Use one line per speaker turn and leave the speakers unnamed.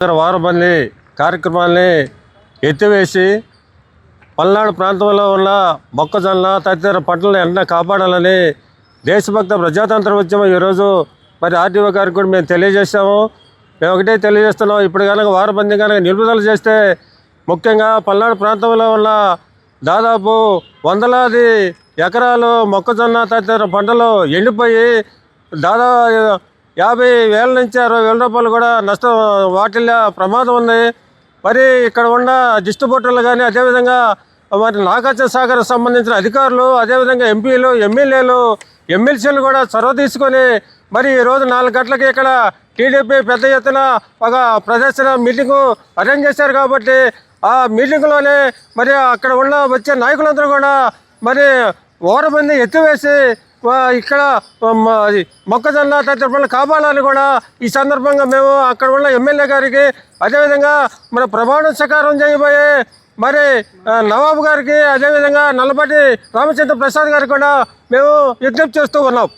వారబంది కార్యక్రమాల్ని ఎత్తివేసి పల్నాడు ప్రాంతంలో ఉన్న మొక్కజొన్న తదితర పంటలను ఎండ కాపాడాలని దేశభక్త ప్రజాతంత్ర ఉద్యమం ఈరోజు మరి ఆర్టీఓ గారికి కూడా మేము తెలియజేశాము. మేము ఒకటే తెలియజేస్తున్నాం ఇప్పుడు కనుక వారబంది కనుక నిలుపుదల చేస్తే ముఖ్యంగా పల్నాడు ప్రాంతంలో ఉన్న దాదాపు వందలాది ఎకరాలు మొక్కజొన్న తదితర పంటలు ఎండిపోయి దాదాపు యాభై వేల నుంచి అరవై వేల రూపాయలు కూడా నష్టం వాటిల్లో ప్రమాదం ఉంది. మరి ఇక్కడ ఉన్న డిస్ట్రిబ్యూటర్లు కానీ అదేవిధంగా మరి నాగార్జున సాగర్ సంబంధించిన అధికారులు అదేవిధంగా ఎంపీలు ఎమ్మెల్యేలు ఎమ్మెల్సీలు కూడా చొరవ తీసుకొని మరి ఈరోజు నాలుగు గంటలకి ఇక్కడ టీడీపీ పెద్ద ఎత్తున ఒక ప్రదర్శన మీటింగు అరేంజ్ చేశారు కాబట్టి ఆ మీటింగ్లోనే మరి అక్కడ ఉన్న వచ్చే నాయకులందరూ కూడా మరి ఓరమంది ఎత్తివేసి ఇక్కడ మొక్కజొన్న తదితర కాపాడాలని కూడా. ఈ సందర్భంగా మేము అక్కడ ఉన్న ఎమ్మెల్యే గారికి అదేవిధంగా మన ప్రమాణం సకారం చేయబోయే మరి నవాబు గారికి అదేవిధంగా నల్లబట్టి రామచంద్ర ప్రసాద్ గారికి కూడా మేము విజ్ఞప్తి చేస్తూ ఉన్నాం.